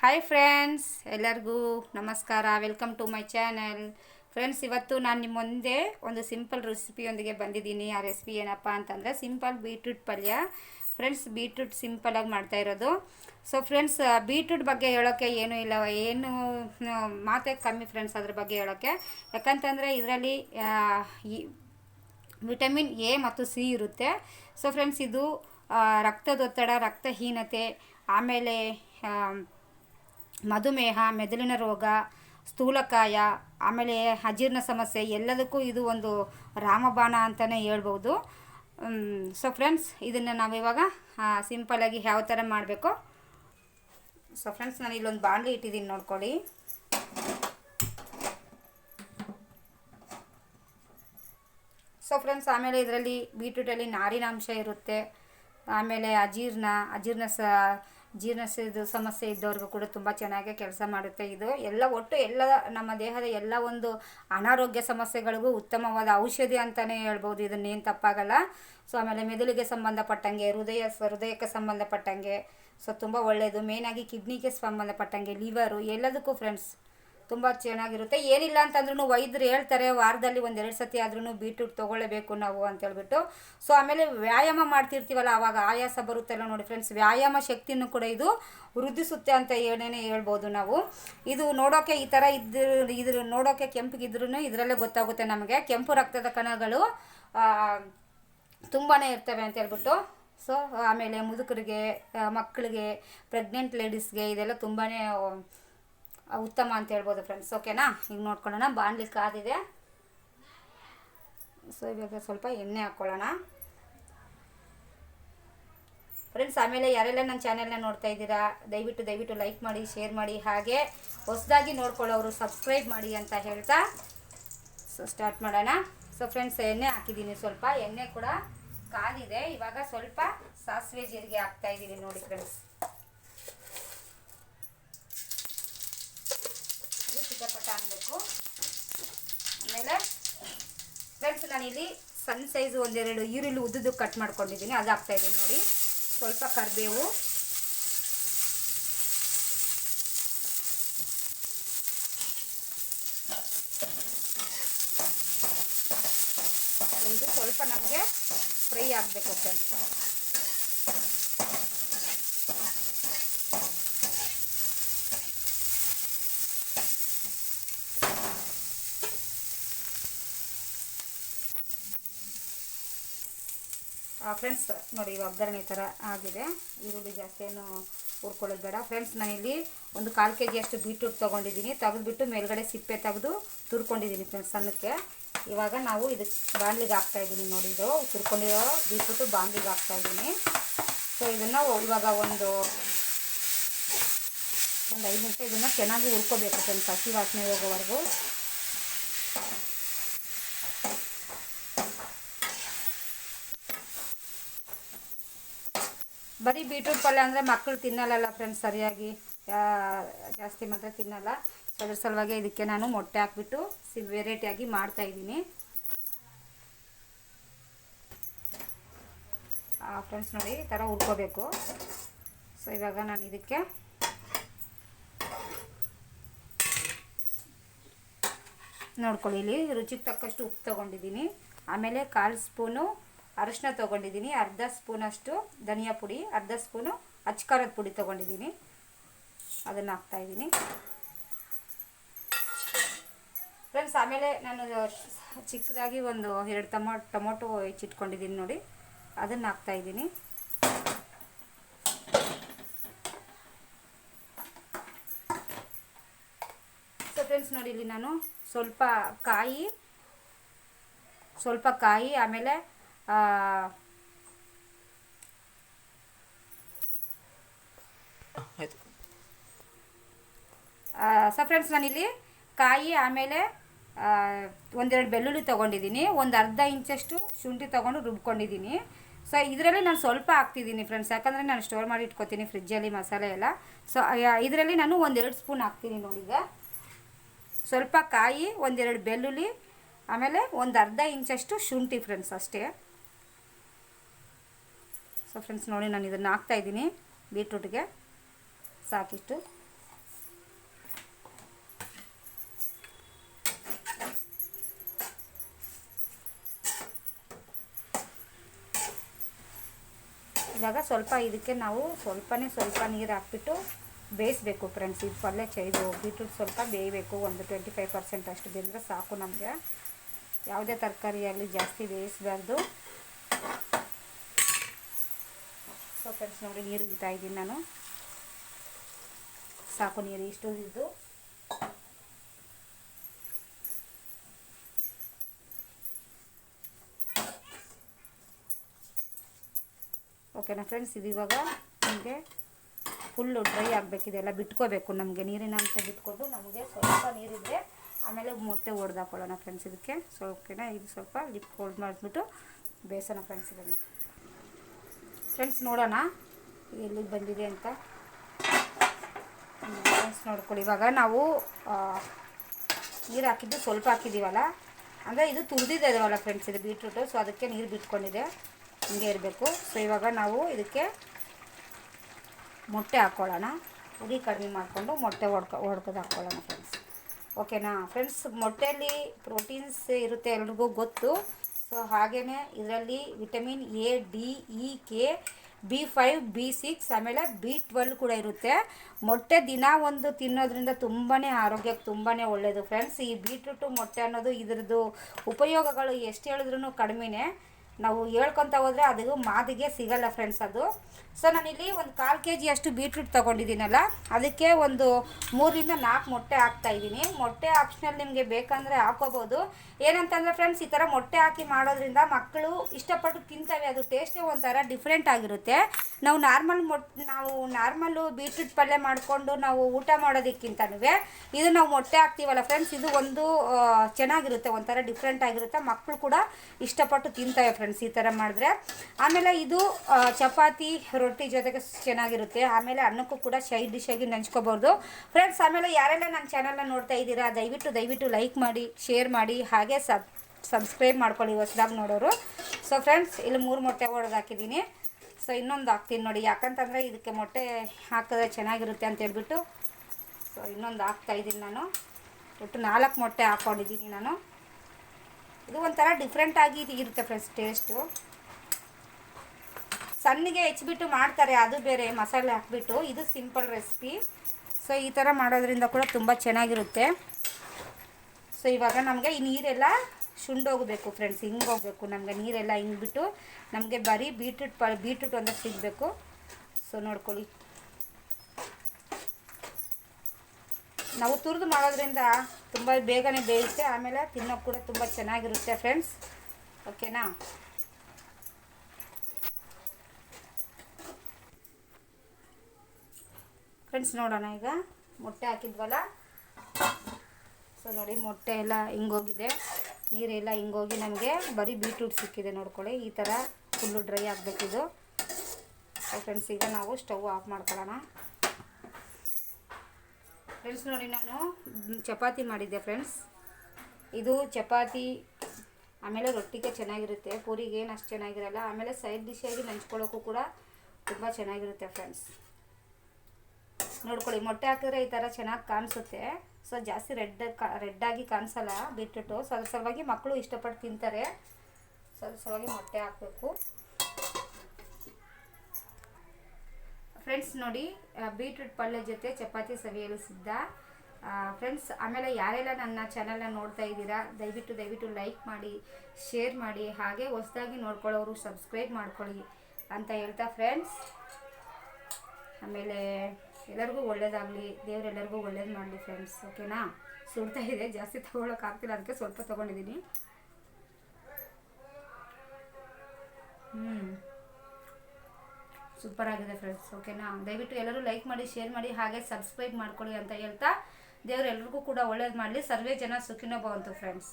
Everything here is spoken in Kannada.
ಹಾಯ್ ಫ್ರೆಂಡ್ಸ್ ಎಲ್ಲರಿಗೂ ನಮಸ್ಕಾರ. Welcome to my channel friends ಇವತ್ತು ನಾನು ನಿಮ್ಮ ಮುಂದೆ ಒಂದು ಸಿಂಪಲ್ ರೆಸಿಪಿಯೊಂದಿಗೆ ಬಂದಿದ್ದೀನಿ. ಆ ರೆಸಿಪಿ ಏನಪ್ಪ ಅಂತಂದರೆ ಸಿಂಪಲ್ ಬೀಟ್ರೂಟ್ ಪಲ್ಯ. ಫ್ರೆಂಡ್ಸ್ ಬೀಟ್ರೂಟ್ ಸಿಂಪಲಾಗಿ ಮಾಡ್ತಾ ಇರೋದು. ಸೊ ಫ್ರೆಂಡ್ಸ್ ಬೀಟ್ರೂಟ್ ಬಗ್ಗೆ ಹೇಳೋಕ್ಕೆ ಏನೂ ಇಲ್ಲ. ಏನು ಮಾತೇ ಕಮ್ಮಿ ಫ್ರೆಂಡ್ಸ್ ಅದ್ರ ಬಗ್ಗೆ ಹೇಳೋಕ್ಕೆ ಯಾಕಂತಂದರೆ ಇದರಲ್ಲಿ ವಿಟಮಿನ್ ಎ ಮತ್ತು ಸಿ ಇರುತ್ತೆ. ಸೊ ಫ್ರೆಂಡ್ಸ್ ಇದು ರಕ್ತದೊತ್ತಡ, ರಕ್ತಹೀನತೆ, ಆಮೇಲೆ ಮಧುಮೇಹ, ಮೆದುಳಿನ ರೋಗ, ಸ್ಥೂಲಕಾಯ, ಆಮೇಲೆ ಅಜೀರ್ಣ ಸಮಸ್ಯೆ, ಎಲ್ಲದಕ್ಕೂ ಇದು ಒಂದು ರಾಮಬಾಣ ಅಂತಲೇ ಹೇಳ್ಬೋದು. ಸೊ ಫ್ರೆಂಡ್ಸ್ ಇದನ್ನು ನಾವಿವಾಗ ಸಿಂಪಲಾಗಿ ಯಾವ ಥರ ಮಾಡಬೇಕು? ಸೊ ಫ್ರೆಂಡ್ಸ್ ನಾನು ಇಲ್ಲೊಂದು ಬಾಣಲಿ ಇಟ್ಟಿದ್ದೀನಿ ನೋಡ್ಕೊಳ್ಳಿ. ಸೊ ಫ್ರೆಂಡ್ಸ್ ಆಮೇಲೆ ಇದರಲ್ಲಿ ಬೀಟ್ರೂಟಲ್ಲಿ ನಾರಿನಾಂಶ ಇರುತ್ತೆ. ಆಮೇಲೆ ಅಜೀರ್ಣ ಅಜೀರ್ಣ ಸ ಜೀರ್ಣಸದ ಸಮಸ್ಯೆ ಇದ್ದವ್ರಿಗೂ ಕೂಡ ತುಂಬ ಚೆನ್ನಾಗಿ ಕೆಲಸ ಮಾಡುತ್ತೆ ಇದು. ಎಲ್ಲ ಒಟ್ಟು ಎಲ್ಲ ನಮ್ಮ ದೇಹದ ಎಲ್ಲ ಒಂದು ಅನಾರೋಗ್ಯ ಸಮಸ್ಯೆಗಳಿಗೂ ಉತ್ತಮವಾದ ಔಷಧಿ ಅಂತಲೇ ಹೇಳ್ಬೋದು. ಇದನ್ನೇನು ತಪ್ಪಾಗಲ್ಲ. ಸೊ ಆಮೇಲೆ ಮೆದುಳಿಗೆ ಸಂಬಂಧಪಟ್ಟಂಗೆ, ಹೃದಯ ಹೃದಯಕ್ಕೆ ಸಂಬಂಧಪಟ್ಟಂಗೆ ಸೊ ತುಂಬ ಒಳ್ಳೆಯದು ಮೇಯ್ನಾಗಿ ಕಿಡ್ನಿಗೆ ಸಂಬಂಧಪಟ್ಟಂಗೆ ಲಿವರು ಎಲ್ಲದಕ್ಕೂ ಫ್ರೆಂಡ್ಸ್ ತುಂಬ ಚೆನ್ನಾಗಿರುತ್ತೆ. ಏನಿಲ್ಲ ಅಂತಂದ್ರೂ ವೈದ್ಯರು ಹೇಳ್ತಾರೆ, ವಾರದಲ್ಲಿ ಒಂದೆರಡು ಸತಿ ಆದ್ರೂ ಬೀಟ್ರೂಟ್ ತೊಗೊಳ್ಳೇಬೇಕು ನಾವು ಅಂತ ಹೇಳ್ಬಿಟ್ಟು. ಸೊ ಆಮೇಲೆ ವ್ಯಾಯಾಮ ಮಾಡ್ತಿರ್ತೀವಲ್ಲ ಆವಾಗ ಆಯಾಸ ಬರುತ್ತಲ್ಲ ನೋಡಿ ಫ್ರೆಂಡ್ಸ್ ವ್ಯಾಯಾಮ ಶಕ್ತಿಯನ್ನು ಕೂಡ ಇದು ವೃದ್ಧಿಸುತ್ತೆ ಅಂತ ಏನೇನೇ ಹೇಳ್ಬೋದು ನಾವು. ಇದು ನೋಡೋಕೆ ಈ ಥರ ಇದ್ರ ಇದ್ರ ನೋಡೋಕೆ ಕೆಂಪಗಿದ್ರೂ ಇದರಲ್ಲೇ ಗೊತ್ತಾಗುತ್ತೆ ನಮಗೆ. ಕೆಂಪು ರಕ್ತದ ಕಣಗಳು ತುಂಬಾ ಇರ್ತವೆ ಅಂತ ಹೇಳ್ಬಿಟ್ಟು. ಸೊ ಆಮೇಲೆ ಮುದುಕರಿಗೆ ಮಕ್ಕಳಿಗೆ ಪ್ರೆಗ್ನೆಂಟ್ ಲೇಡೀಸ್ಗೆ ಇದೆಲ್ಲ ತುಂಬಾ ಉತ್ತಮ ಅಂತ ಹೇಳ್ಬೋದು ಫ್ರೆಂಡ್ಸ್ ಓಕೆನಾ ಈಗ ನೋಡ್ಕೊಳ್ಳೋಣ. ಬಾಣಲಿ ಕಾದಿದೆ. ಸೊ ಇವಾಗ ಸ್ವಲ್ಪ ಎಣ್ಣೆ ಹಾಕ್ಕೊಳ್ಳೋಣ ಫ್ರೆಂಡ್ಸ್ ಆಮೇಲೆ ಯಾರೆಲ್ಲ ನನ್ನ ಚಾನೆಲ್ನ ನೋಡ್ತಾ ಇದ್ದೀರಾ, ದಯವಿಟ್ಟು ದಯವಿಟ್ಟು ಲೈಕ್ ಮಾಡಿ ಶೇರ್ ಮಾಡಿ. ಹಾಗೆ ಹೊಸದಾಗಿ ನೋಡ್ಕೊಳ್ಳೋರು ಸಬ್ಸ್ಕ್ರೈಬ್ ಮಾಡಿ ಅಂತ ಹೇಳ್ತಾ ಸೊ ಸ್ಟಾರ್ಟ್ ಮಾಡೋಣ. ಸೊ ಫ್ರೆಂಡ್ಸ್ ಎಣ್ಣೆ ಹಾಕಿದ್ದೀನಿ ಸ್ವಲ್ಪ. ಎಣ್ಣೆ ಕೂಡ ಕಾದಿದೆ. ಇವಾಗ ಸ್ವಲ್ಪ ಸಾಸಿವೆ ಜೀರಿಗೆ ಹಾಕ್ತಾ ಇದ್ದೀನಿ ನೋಡಿ ಫ್ರೆಂಡ್ಸ್ ಆಮೇಲೆ ಫ್ರೆಂಡ್ಸ್ ನಾನಿಲ್ಲಿ ಸಣ್ಣ ಸೈಜು ಒಂದೆರಡು ಈರುಳ್ಳಿ ಉದ್ದದ್ದು ಕಟ್ ಮಾಡ್ಕೊಂಡಿದ್ದೀನಿ ಅದು ಹಾಕ್ತಾ ಇದ್ದೀನಿ ನೋಡಿ. ಸ್ವಲ್ಪ ಕರಿಬೇವು. ಇದು ಸ್ವಲ್ಪ ನಮಗೆ ಫ್ರೈ ಆಗಬೇಕು ಫ್ರೆಂಡ್ಸ್ ಫ್ರೆಂಡ್ಸ್ ನೋಡಿ ಇವಾಗ ಒಗ್ಗರಣೆ ಥರ ಆಗಿದೆ. ಈರುಳ್ಳಿ ಜಾಸ್ತಿ ಏನು ಹುರ್ಕೊಳ್ಳೋದು ಬೇಡ. ಫ್ರೆಂಡ್ಸ್ ನಾನಿಲ್ಲಿ ಒಂದು ಕಾಲು ಕೆ ಜಿಯಷ್ಟು ಬೀಟ್ರೂಟ್ ತೊಗೊಂಡಿದ್ದೀನಿ. ತೆಗೆದುಬಿಟ್ಟು ಮೇಲ್ಗಡೆ ಸಿಪ್ಪೆ ತೆಗೆದು ತುರ್ಕೊಂಡಿದ್ದೀನಿ ಫ್ರೆಂಡ್ಸ್ ಸಣ್ಣಕ್ಕೆ. ಇವಾಗ ನಾವು ಇದು ಬಾಣಲಿಗೆ ಹಾಕ್ತಾ ಇದ್ದೀನಿ ನೋಡಿ ಇದು. ತುರ್ಕೊಂಡಿರೋ ಬೀಟ್ರೂಟು ಬಾಣಲಿಗೆ ಹಾಕ್ತಾ ಇದ್ದೀನಿ. ಸೊ ಇದನ್ನು ಇವಾಗ ಒಂದು ಒಂದು ಐದು ನಿಮಿಷ ಇದನ್ನು ಚೆನ್ನಾಗಿ ಹುರ್ಕೋಬೇಕು ಫ್ರೆಂಡ್ಸ್ ಹಸಿ ವಾಸನೆ ಹೋಗೋವರೆಗೂ. ಬರೀ ಬೀಟ್ರೂಟ್ ಪಲ್ಯ ಅಂದರೆ ಮಕ್ಕಳು ತಿನ್ನಲ್ಲಲ್ಲ ಫ್ರೆಂಡ್ಸ್ ಸರಿಯಾಗಿ. ಜಾಸ್ತಿ ಮಾತ್ರ ತಿನ್ನಲ್ಲ. ಸೊ ಅದ್ರ ಸಲುವಾಗಿ ಇದಕ್ಕೆ ನಾನು ಮೊಟ್ಟೆ ಹಾಕ್ಬಿಟ್ಟು ಸಿ, ವೆರೈಟಿಯಾಗಿ ಮಾಡ್ತಾಯಿದ್ದೀನಿ ಫ್ರೆಂಡ್ಸ್ ನೋಡಿ ಈ ಥರ ಹುರ್ಕೋಬೇಕು. ಸೊ ಇವಾಗ ನಾನು ಇದಕ್ಕೆ ನೋಡ್ಕೊಳ್ಳಿ, ಇಲ್ಲಿ ರುಚಿಗೆ ತಕ್ಕಷ್ಟು ಉಪ್ಪು ತೊಗೊಂಡಿದ್ದೀನಿ. ಆಮೇಲೆ ಕಾಲು ಸ್ಪೂನು ಅರಿಶಿನ ತೊಗೊಂಡಿದ್ದೀನಿ, ಅರ್ಧ ಸ್ಪೂನಷ್ಟು ಧನಿಯಾ ಪುಡಿ, ಅರ್ಧ ಸ್ಪೂನು ಅಚ್ಕಾರದ ಪುಡಿ ತೊಗೊಂಡಿದ್ದೀನಿ. ಅದನ್ನು ಹಾಕ್ತಾಯಿದ್ದೀನಿ ಫ್ರೆಂಡ್ಸ್ ಆಮೇಲೆ ನಾನು ಚಿಕ್ಕದಾಗಿ ಒಂದು ಎರಡು ಟಮೊ, ಟೊಮೊಟೊ ಹೆಚ್ಚಿಟ್ಕೊಂಡಿದ್ದೀನಿ ನೋಡಿ. ಅದನ್ನು ಹಾಕ್ತಾಯಿದ್ದೀನಿ ಸೊ ಫ್ರೆಂಡ್ಸ್ ನೋಡಿ ಇಲ್ಲಿ ನಾನು ಸ್ವಲ್ಪ ಕಾಯಿ ಸ್ವಲ್ಪ ಕಾಯಿ, ಆಮೇಲೆ ಸೊ ಫ್ರೆಂಡ್ಸ್ ನಾನಿಲ್ಲಿ ಕಾಯಿ ಆಮೇಲೆ ಒಂದೆರಡು ಬೆಳ್ಳುಳ್ಳಿ ತೊಗೊಂಡಿದ್ದೀನಿ. ಒಂದು ಅರ್ಧ ಇಂಚಷ್ಟು ಶುಂಠಿ ತೊಗೊಂಡು ರುಬ್ಕೊಂಡಿದ್ದೀನಿ. ಸೊ ಇದರಲ್ಲಿ ನಾನು ಸ್ವಲ್ಪ ಹಾಕ್ತಿದ್ದೀನಿ ಫ್ರೆಂಡ್ಸ್ ಯಾಕಂದರೆ ನಾನು ಸ್ಟೋರ್ ಮಾಡಿ ಇಟ್ಕೊತೀನಿ ಫ್ರಿಜ್ಜಲ್ಲಿ ಮಸಾಲೆ ಎಲ್ಲ. ಸೊ ಇದರಲ್ಲಿ ನಾನು ಒಂದೆರಡು ಸ್ಪೂನ್ ಹಾಕ್ತೀನಿ ನೋಡಿ ಈಗ. ಸ್ವಲ್ಪ ಕಾಯಿ ಒಂದೆರಡು ಬೆಳ್ಳುಳ್ಳಿ ಆಮೇಲೆ ಒಂದು ಅರ್ಧ ಇಂಚಷ್ಟು ಶುಂಠಿ ಫ್ರೆಂಡ್ಸ್ ಅಷ್ಟೇ. ಸೊ ಫ್ರೆಂಡ್ಸ್ ನೋಡಿ ನಾನು ಇದನ್ನು ಹಾಕ್ತಾಯಿದ್ದೀನಿ ಬೀಟ್ರೂಟ್ಗೆ ಸಾಕಿಷ್ಟು. ಇವಾಗ ಸ್ವಲ್ಪ ಇದಕ್ಕೆ ನಾವು ಸ್ವಲ್ಪನೇ ಸ್ವಲ್ಪ ನೀರು ಹಾಕ್ಬಿಟ್ಟು ಬೇಯಿಸ್ಬೇಕು ಫ್ರೆಂಡ್ಸ್ ಇದು ಪಲ್ಯ ಚೈದು ಬೀಟ್ರೂಟ್ ಸ್ವಲ್ಪ ಬೇಯಬೇಕು. ಒಂದು ಟ್ವೆಂಟಿ ಫೈವ್ ಪರ್ಸೆಂಟ್ ಅಷ್ಟು ಬೆಂದರೆ ಸಾಕು ನಮಗೆ. ಯಾವುದೇ ತರಕಾರಿಯಾಗಲಿ ಜಾಸ್ತಿ ಬೇಯಿಸ್ಬಾರ್ದು. ಸೊ ಫ್ರೆಂಡ್ಸ್, ನೋಡಿ ನೀರು ಇಡ್ತಾ ಇದ್ದೀನಿ ನಾನು. ಸಾಕು ನೀರು, ಇಷ್ಟು ಓಕೆನಾ ಫ್ರೆಂಡ್ಸ್, ಇದು ಇವಾಗ ನಮಗೆ ಫುಲ್ಲು ಡ್ರೈ ಆಗಬೇಕಿದೆಲ್ಲ ಬಿಟ್ಕೋಬೇಕು ನಮಗೆ. ನೀರಿನ ಅಂಶ ಬಿಟ್ಕೊಂಡು ನಮಗೆ ಸ್ವಲ್ಪ ನೀರಿದ್ರೆ ಆಮೇಲೆ ಮೊಟ್ಟೆ ಹೊಡೆದಾಕೊಳ್ಳೋಣ ಫ್ರೆಂಡ್ಸ್ ಇದಕ್ಕೆ. ಸೊ ಓಕೆನಾ ಇದು ಸ್ವಲ್ಪ ಲಿಪ್ ಹೋಲ್ಡ್ ಮಾಡಿಬಿಟ್ಟು ಬೇಯಿಸೋಣ ಫ್ರೆಂಡ್ಸ್ ಇದನ್ನು. ಫ್ರೆಂಡ್ಸ್ ನೋಡೋಣ. ಎಲ್ಲಿಗೆ ಬಂದಿದೆ ಅಂತ. ಫ್ರೆಂಡ್ಸ್ ನೋಡ್ಕೊಳ್ಳಿ. ಇವಾಗ ನಾವು ನೀರು ಹಾಕಿದ್ದು ಸ್ವಲ್ಪ ಹಾಕಿದ್ದೀವಲ್ಲ? ಅಂದರೆ ಇದು ತುರಿದಿದ್ದಾವಲ್ಲ ಫ್ರೆಂಡ್ಸ್ ಇದು ಬೀಟ್ರೂಟು ಸೊ ಅದಕ್ಕೆ ನೀರು ಬಿಟ್ಕೊಂಡಿದೆ. ಹಿಂಗೆ ಇರಬೇಕು. ಸೊ ಇವಾಗ ನಾವು ಇದಕ್ಕೆ ಮೊಟ್ಟೆ ಹಾಕ್ಕೊಳ್ಳೋಣ ಹುಡಿ ಕಡಿಮೆ ಮಾಡಿಕೊಂಡು ಮೊಟ್ಟೆ ಹೊಡ್ಕೊ ಹೊಡ್ಕೋದು ಹಾಕ್ಕೊಳ್ಳೋಣ ಫ್ರೆಂಡ್ಸ್ ಓಕೆನಾ ಫ್ರೆಂಡ್ಸ್ ಮೊಟ್ಟೆಯಲ್ಲಿ ಪ್ರೋಟೀನ್ಸ್ ಇರುತ್ತೆ ಎಲ್ರಿಗೂ ಗೊತ್ತು. ಸೊ ಹಾಗೇ ಇದರಲ್ಲಿ vitamin A, D, E, K, B five, B six, ಆಮೇಲೆ ಬಿ ಟ್ವೆಲ್ ಕೂಡ ಇರುತ್ತೆ. ಮೊಟ್ಟೆ ದಿನ ಒಂದು ತಿನ್ನೋದ್ರಿಂದ ತುಂಬಾ ಆರೋಗ್ಯಕ್ಕೆ ತುಂಬಾ ಒಳ್ಳೆಯದು ಫ್ರೆಂಡ್ಸ್, ಈ ಬೀಟ್ರೂಟು ಮೊಟ್ಟೆ ಅನ್ನೋದು ಇದರದ್ದು ಉಪಯೋಗಗಳು ಎಷ್ಟು ಹೇಳಿದ್ರೂ ಕಡಿಮೆನೇ. ನಾವು ಹೇಳ್ಕೊತ ಹೋದರೆ ಅದು ಮಾದಿಗೆ ಸಿಗಲ್ಲ ಫ್ರೆಂಡ್ಸ್ ಅದು. ಸೊ ನಾನಿಲ್ಲಿ ಒಂದು ಕಾಲು ಕೆ ಜಿಯಷ್ಟು ಬೀಟ್ರೂಟ್ ತೊಗೊಂಡಿದ್ದೀನಲ್ಲ, ಅದಕ್ಕೆ ಒಂದು ಮೂರರಿಂದ ನಾಲ್ಕು ಮೊಟ್ಟೆ ಹಾಕ್ತಾ ಇದ್ದೀನಿ. ಮೊಟ್ಟೆ ಆಪ್ಷನಲ್ ನಿಮಗೆ ಬೇಕಂದರೆ ಹಾಕೋಬೋದು. ಏನಂತಂದರೆ ಫ್ರೆಂಡ್ಸ್ ಈ ಥರ ಮೊಟ್ಟೆ ಹಾಕಿ ಮಾಡೋದ್ರಿಂದ ಮಕ್ಕಳು ಇಷ್ಟಪಟ್ಟು ತಿಂತವೆ, ಅದು ಟೇಸ್ಟೇ ಒಂಥರ ಡಿಫ್ರೆಂಟ್ ಆಗಿರುತ್ತೆ. ನಾವು ನಾರ್ಮಲ್ ಮೊಟ್, ನಾವು ನಾರ್ಮಲ್ಲು ಬೀಟ್ರೂಟ್ ಪಲ್ಯ ಮಾಡಿಕೊಂಡು ನಾವು ಊಟ ಮಾಡೋದಕ್ಕಿಂತನೂ ಇದು ನಾವು ಮೊಟ್ಟೆ ಹಾಕ್ತೀವಲ್ಲ ಫ್ರೆಂಡ್ಸ್ ಇದು ಒಂದು ಚೆನ್ನಾಗಿರುತ್ತೆ, ಒಂಥರ ಡಿಫ್ರೆಂಟ್ ಆಗಿರುತ್ತೆ. ಮಕ್ಕಳು ಕೂಡ ಇಷ್ಟಪಟ್ಟು ತಿಂತವೆ ಫ್ರೆಂಡ್ಸ್ ಈ ಥರ ಮಾಡಿದ್ರೆ, ಆಮೇಲೆ ಇದು ಚಪಾತಿ, ರೊಟ್ಟಿ ಜೊತೆಗೆ ಚೆನ್ನಾಗಿರುತ್ತೆ. ಆಮೇಲೆ ಅನ್ನಕ್ಕೂ ಕೂಡ ಸೈಡ್ ಡಿಶ್ ಆಗಿ ನೆಂಚ್ಕೋಬೋದು ಫ್ರೆಂಡ್ಸ್ ಆಮೇಲೆ ಯಾರೆಲ್ಲ ನನ್ನ ಚಾನಲ್ನ ನೋಡ್ತಾ ಇದ್ದೀರಾ, ದಯವಿಟ್ಟು ದಯವಿಟ್ಟು ಲೈಕ್ ಮಾಡಿ ಶೇರ್ ಮಾಡಿ, ಹಾಗೆ ಸಬ್ ಸಬ್ಸ್ಕ್ರೈಬ್ ಮಾಡ್ಕೊಳ್ಳಿ ಹೊಸದಾಗಿ ನೋಡೋರು. ಸೊ ಫ್ರೆಂಡ್ಸ್ ಇಲ್ಲಿ ಮೂರು ಮೊಟ್ಟೆ ಹಾಕಿದ್ದೀನಿ. ಸೊ ಇನ್ನೊಂದು ಹಾಕ್ತೀನಿ ನೋಡಿ, ಯಾಕಂತಂದರೆ ಇದಕ್ಕೆ ಮೊಟ್ಟೆ ಹಾಕಿದ್ರೆ ಚೆನ್ನಾಗಿರುತ್ತೆ ಅಂತ ಹೇಳ್ಬಿಟ್ಟು. ಸೊ ಇನ್ನೊಂದು ಹಾಕ್ತಾ ಇದ್ದೀನಿ ನಾನು. ಒಟ್ಟು ನಾಲ್ಕು ಮೊಟ್ಟೆ ಹಾಕ್ಕೊಂಡಿದ್ದೀನಿ ನಾನು. ಇದು ಒಂಥರ ಡಿಫ್ರೆಂಟ್ ಆಗಿ ಇರುತ್ತೆ ಫ್ರೆಂಡ್ಸ್ ಟೇಸ್ಟು ಸಣ್ಣಗೆ ಹೆಚ್ಚಿಬಿಟ್ಟು ಮಾಡ್ತಾರೆ, ಅದು ಬೇರೆ, ಮಸಾಲೆ ಹಾಕ್ಬಿಟ್ಟು. ಇದು ಸಿಂಪಲ್ ರೆಸಿಪಿ ಸೊ ಈ ಥರ ಮಾಡೋದ್ರಿಂದ ಕೂಡ ತುಂಬ ಚೆನ್ನಾಗಿರುತ್ತೆ. ಸೊ ಇವಾಗ ನಮಗೆ ಈ ನೀರೆಲ್ಲ ಶುಂಡೋಗಬೇಕು ಫ್ರೆಂಡ್ಸ್ ಹಿಂಗೆ ಹೋಗಬೇಕು ನಮಗೆ ನೀರೆಲ್ಲ ಹಿಂಗೆ ಬಿಟ್ಟು ನಮಗೆ ಬರೀ ಬೀಟ್ರೂಟ್ ಪ ಬೀಟ್ರೂಟ್ ಒಂದಷ್ಟು ಸಿಗಬೇಕು. ಸೊ ನೋಡ್ಕೊಳ್ಳಿ. ನಾವು ತುರಿದು ಮಾಡೋದ್ರಿಂದ ತುಂಬ ಬೇಗನೆ ಬೇಯುತ್ತೆ ಆಮೇಲೆ ತಿನ್ನೋಕೆ ಕೂಡ ತುಂಬ ಚೆನ್ನಾಗಿರುತ್ತೆ ಫ್ರೆಂಡ್ಸ್ ಓಕೆನಾ ಫ್ರೆಂಡ್ಸ್ ನೋಡೋಣ ಈಗ. ಮೊಟ್ಟೆ ಹಾಕಿದ್ವಲ್ಲ? ಸೊ ನೋಡಿ ಮೊಟ್ಟೆ ಎಲ್ಲ ಹಿಂಗೋಗಿದೆ. ನೀರೆಲ್ಲ ಹಿಂಗೋಗಿ ನಮಗೆ ಬರೀ ಬೀಟ್ರೂಟ್ ಸಿಕ್ಕಿದೆ ನೋಡ್ಕೊಳ್ಳಿ. ಈ ಥರ ಫುಲ್ಲು ಡ್ರೈ ಆಗಬೇಕಿದು. ಫ್ರೆಂಡ್ಸ್ ಈಗ ನಾವು ಸ್ಟವ್ ಆಫ್ ಮಾಡ್ಕೊಳ್ಳೋಣ. ಫ್ರೆಂಡ್ಸ್ ನೋಡಿ ನಾನು ಚಪಾತಿ ಮಾಡಿದ್ದೆ ಫ್ರೆಂಡ್ಸ್ ಇದು ಚಪಾತಿ, ಆಮೇಲೆ ರೊಟ್ಟಿಗೆ ಚೆನ್ನಾಗಿರುತ್ತೆ. ಪೂರಿಗೆ ಏನು ಅಷ್ಟು ಚೆನ್ನಾಗಿರಲ್ಲ. ಆಮೇಲೆ ಸೈಡ್ ಡಿಶಾಗಿ ನೆಂಚ್ಕೊಳ್ಳೋಕ್ಕೂ ಕೂಡ ತುಂಬ ಚೆನ್ನಾಗಿರುತ್ತೆ ಫ್ರೆಂಡ್ಸ್ ನೋಡ್ಕೊಳ್ಳಿ, ಮೊಟ್ಟೆ ಹಾಕಿದ್ರೆ ಈ ಥರ ಚೆನ್ನಾಗಿ ಕಾಣಿಸುತ್ತೆ. ಸೊ ಜಾಸ್ತಿ ರೆಡ್ ರೆಡ್ಡಾಗಿ ಕಾಣಿಸಲ್ಲ ಬಿಟ್ಬಿಟ್ಟು ಸ್ವಲ್ಪ ಸಲುವಾಗಿ ಮಕ್ಕಳು ಇಷ್ಟಪಟ್ಟು ತಿಂತಾರೆ. ಸ್ವಲ್ಪ ಸಲುವಾಗಿ ಮೊಟ್ಟೆ ಹಾಕಬೇಕು. ಫ್ರೆಂಡ್ಸ್ ನೋಡಿ ಬೀಟ್ರೂಟ್ ಪಲ್ಯ ಜೊತೆ ಚಪಾತಿ ಸವಿಯಲು ಸಿದ್ಧ. ಫ್ರೆಂಡ್ಸ್, ಆಮೇಲೆ ಯಾರೆಲ್ಲ ನನ್ನ ಚಾನಲ್ನ ನೋಡ್ತಾ ಇದ್ದೀರಾ, ದಯವಿಟ್ಟು ದಯವಿಟ್ಟು ಲೈಕ್ ಮಾಡಿ, ಶೇರ್ ಮಾಡಿ, ಹಾಗೆ ಹೊಸದಾಗಿ ನೋಡ್ಕೊಳ್ಳೋರು ಸಬ್ಸ್ಕ್ರೈಬ್ ಮಾಡ್ಕೊಳ್ಳಿ ಅಂತ ಹೇಳ್ತಾ ಫ್ರೆಂಡ್ಸ್. ಆಮೇಲೆ ಎಲ್ಲರಿಗೂ ಒಳ್ಳೇದಾಗಲಿ, ದೇವರೆಲ್ಲರಿಗೂ ಒಳ್ಳೇದು ಮಾಡಲಿ ಫ್ರೆಂಡ್ಸ್, ಓಕೆನಾ? ಸುಡ್ತಾ ಇದೆ, ಜಾಸ್ತಿ ತೊಗೊಳಕ್ಕಾಗ್ತಿಲ್ಲ ಅದಕ್ಕೆ ಸ್ವಲ್ಪ ತೊಗೊಂಡಿದ್ದೀನಿ. ಹ್ಞೂ ಸೂಪರ್ ಆಗಿದೆ ಫ್ರೆಂಡ್ಸ್ ಓಕೆನಾ ದಯವಿಟ್ಟು ಎಲ್ಲರೂ ಲೈಕ್ ಮಾಡಿ ಶೇರ್ ಮಾಡಿ, ಹಾಗೆ ಸಬ್ಸ್ಕ್ರೈಬ್ ಮಾಡ್ಕೊಳ್ಳಿ ಅಂತ ಹೇಳ್ತಾ ದೇವ್ರು ಎಲ್ರಿಗೂ ಕೂಡ ಒಳ್ಳೇದು ಮಾಡಲಿ. ಸರ್ವೇ ಜನ ಸುಖಿನೋ ಬಂತು ಫ್ರೆಂಡ್ಸ್